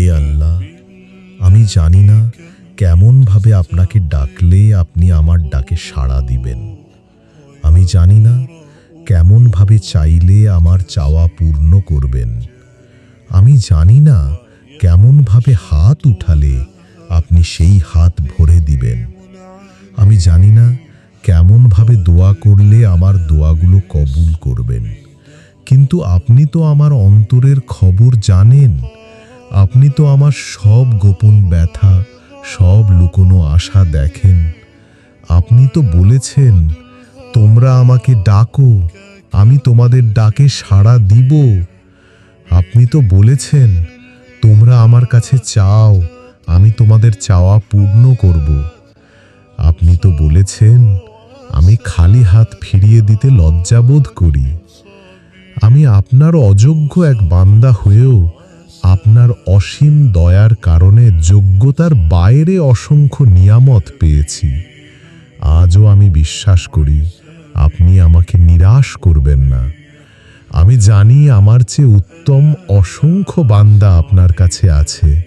হে আল্লাহ, আমি জানি না কেমনভাবে আপনাকে ডাকলে আপনি আমার ডাকে সাড়া দিবেন। আমি জানি না কেমনভাবে চাইলে আমার চাওয়া পূর্ণ করবেন। আমি জানি না কেমনভাবে হাত উঠালে আপনি সেই হাত ভরে দিবেন। আমি জানি না কেমনভাবে দোয়া করলে আমার দোয়াগুলো কবুল করবেন। কিন্তু আপনি তো আমার অন্তরের খবর জানেন। আপনি তো আমার সব গোপন ব্যথা, সব লুকোনো আশা দেখেন। আপনি তো বলেছেন, তোমরা আমাকে ডাকো, আমি তোমাদের ডাকে সাড়া দিব। আপনি তো বলেছেন, তোমরা আমার কাছে চাও, আমি তোমাদের চাওয়া পূর্ণ করব। আপনি তো বলেছেন, আমি খালি হাত ফিরিয়ে দিতে লজ্জাবোধ করি। আমি আপনার অযোগ্য এক বান্দা হয়েও আপনার অসীম দয়ার কারণে যোগ্যতার বাইরে অসংখ্য নিয়ামত পেয়েছি। আজও আমি বিশ্বাস করি, আপনি আমাকে নিরাশ করবেন না। আমি জানি আমার চেয়ে উত্তম অসংখ্য বান্দা আপনার কাছে আছে,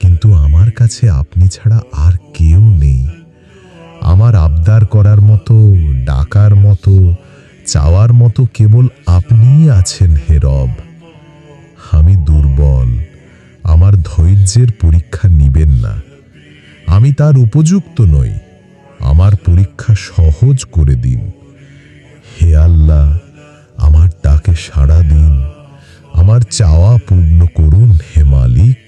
কিন্তু আমার কাছে আপনি ছাড়া আর কেউ নেই। আমার আবদার করার মতো, ডাকার মতো, চাওয়ার মতো কেবল আপনিই আছেন হে রব। ধৈর্যের পরীক্ষা নিবেন না। আমি তার উপযুক্ত নই। আমার পরীক্ষা সহজ করে দিন। হে আল্লাহ, আমার ডাকে সাড়া দিন। আমার চাওয়া পূর্ণ করুন হে মালিক।